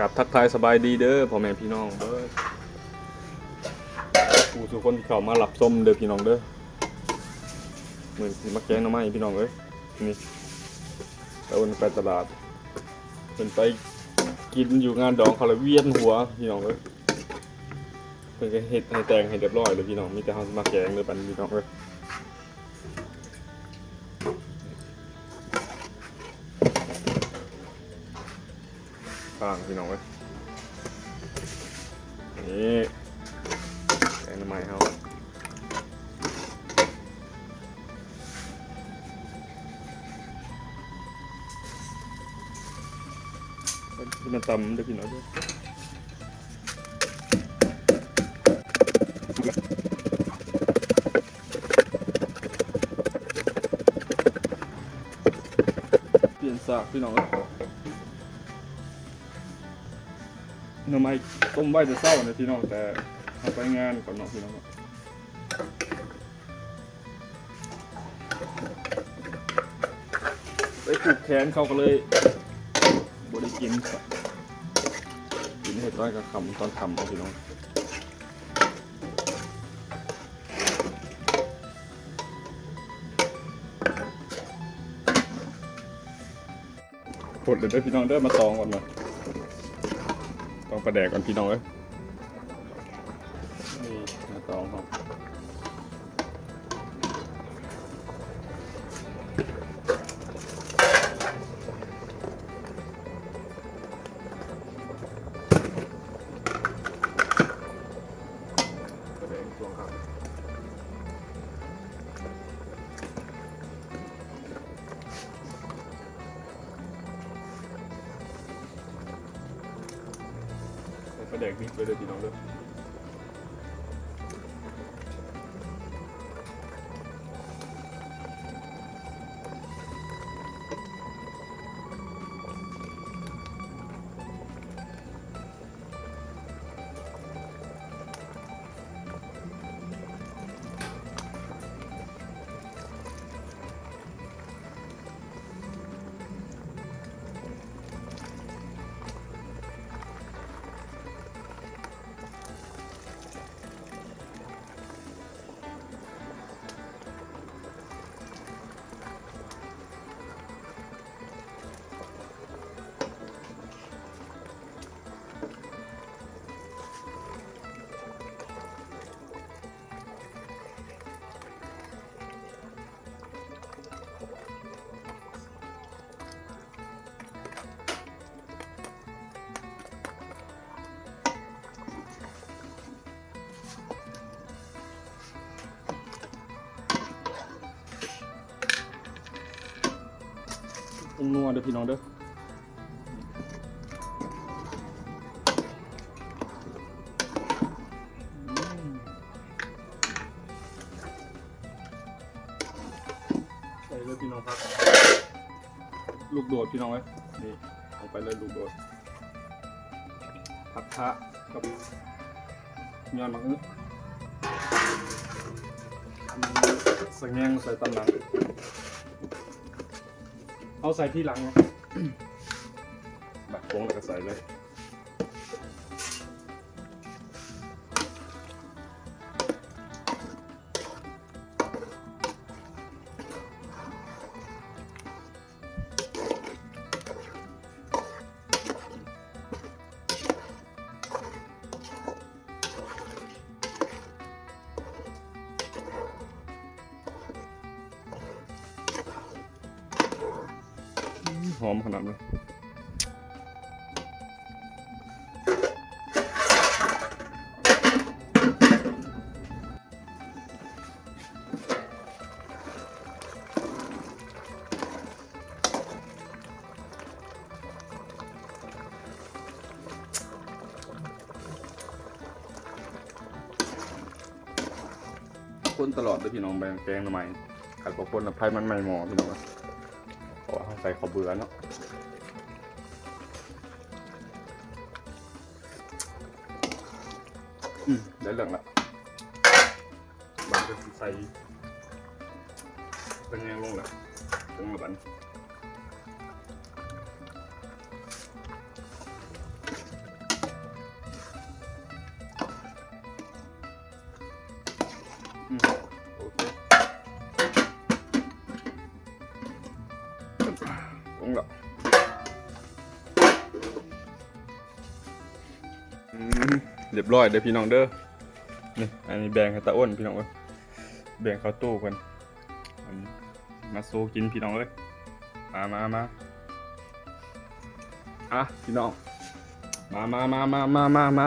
กับทักทายสบายดีเด้อพ่อแม่พี่น้องเด้อผู้ทุคนที่เข้ามารับชมเด้อพี่น้องเด้อเหมือนสิมาแกงน้ำไม้พี่น้องเอ้ยนี่แล้ววันไปตลาดเป็นไปกินอยู่งานดองเขาเลยเวียนหัวพี่น้องเอ้ยเพิ่นเฮ็ดให้แต่งให้เรียบร้อยเลยพี่น้องมีแต่เฮาสิมาแกงเด้อปันพี่น้องเอ้ย ข้างพี่น้องเว้ยนี่แกงน้ำไม้เขาที่มันตำด้วยพี่น้องด้วยเปลี่ยนสากพี่น้องเอ้ย หน่อไม้ต้มไว้จะเศร้านะพี่น้องแต่เอาไปงานก่อนเนาะพี่น้องไปผูกแขนเขาก็เลยบริกินกินเห็ดร้อยกับคำตอนคำเอาพี่น้องกดเลยเด้พี่น้องเด้มาตองก่อนมา ประแดกก่อนพี่น้องเอ้ยนี่มาตองครับ กนี่ไปเลยพี่น้องเด้อ งนัวเด้อพี่น้องเด้อใส่เลยพี่น้องครับ ลูกโดดพี่น้องเอ้นี่ลงไปเลยลูกโดดผักคะกับยอดมะอึสังแงงใส่ตำหลัง เอาใส่ที่หลังนาะบักโค้งแล้วก็ใส่เลย หอมขนาดนั้นคนตลอดเลยพี่น้องแบงแกงทำไมขัดกับคนอภัยมันไม่หมอพี่น้อง ใส่ขอาเบื่อเนาะได้เหลืองละบันจะใส่เป็นยังลงละเป็นละบันอืม แบบเรียบร้อยเด้อพี่น้องเด้อ นี่ อันนี้แบ่งให้ตาอ้นพี่น้องเอ้ยแบ่งเข้าตู้กันอันนี้มาโซกินพี่น้องเอ้ย มามามาอะพี่น้อง มามามามามามามา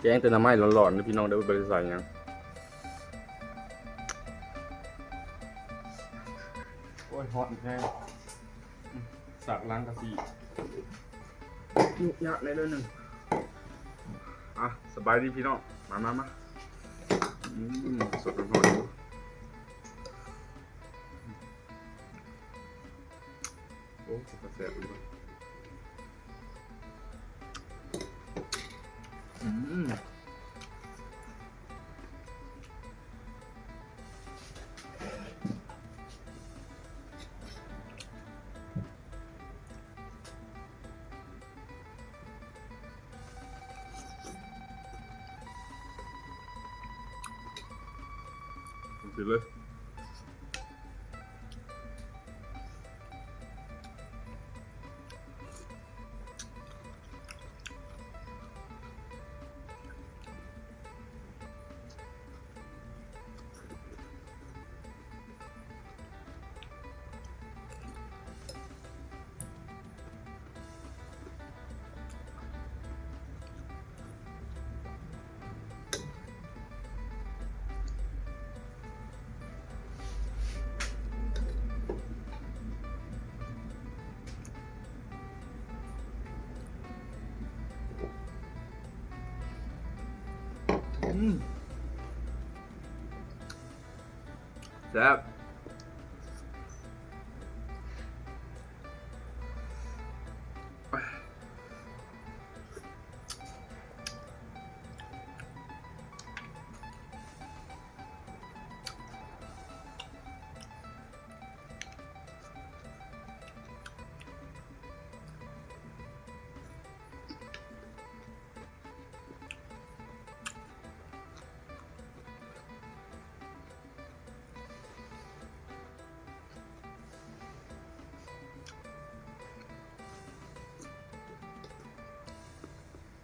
แกงแต่น้ำไม้หลอนๆนะพี่น้องเด้อไปใส่ยัง โอ้ยฮอตแห้งอืมสักล้างกะสียุ่ยากในเรื่องหนึ่งอะสบายดีพี่น้อง มามามาอืมสดร้อนๆอยู่โอ้สุดแซ่บเลยว่ะอืม อืมแซ่บ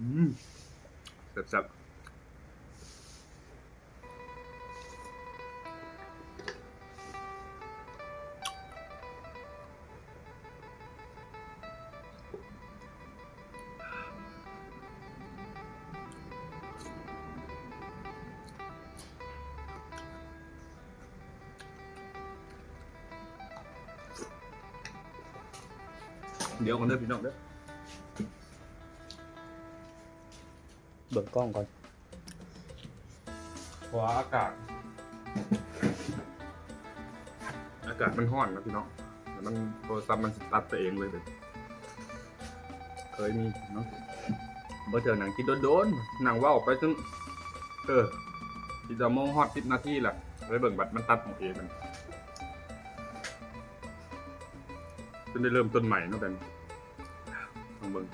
อืมแซ่บแซ่บเดี๋ยวก่อนเด้อพี่น้องเด้อ เบิกกล้องก่อน เพราะว่าอากาศ อากาศมันร้อนนะพี่น้องแล้วมันโทรศัพท์มันสตาร์ทตัวเองเลยเด็เคยมีเนาะเบอร์เจอหนังคิดโดนๆหนังว่าวไปจนเออที่จะโมงฮอตสิบนาทีแหละเลยเบิ่งบัตรมันตัดของเองมันจนได้เริ่มต้นใหม่เนาะเป็นลองเบิ่ง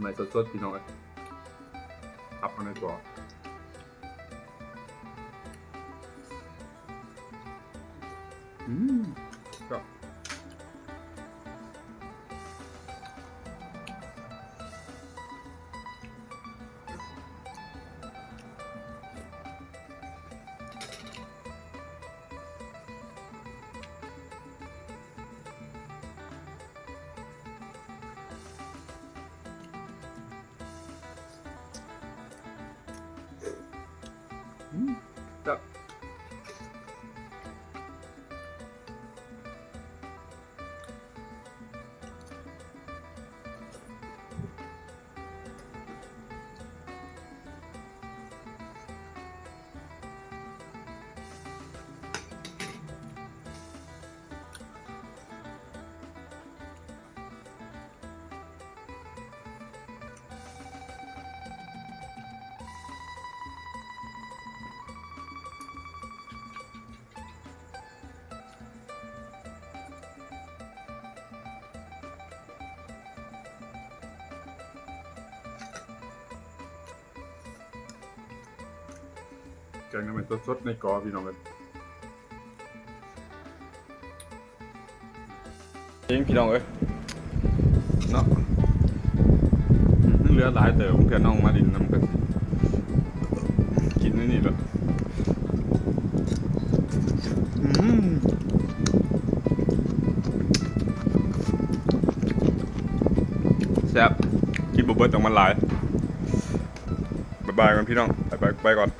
ไม่สดๆพี่น้องอับมาในตัวอืมก็อืมก็ Mm. งน้ำมันสดๆในกอพี่น้องกันเองพี่น้องเอ้ยเนาะเหลือหลายเติมเพื่อนน้องมาดินน้ำกันกินนี่นี่แหละอืมแซ่บกินบุบเบิ้ลต้องมันหลายบ๊ายบายกันพี่น้องไปไปไปก่อน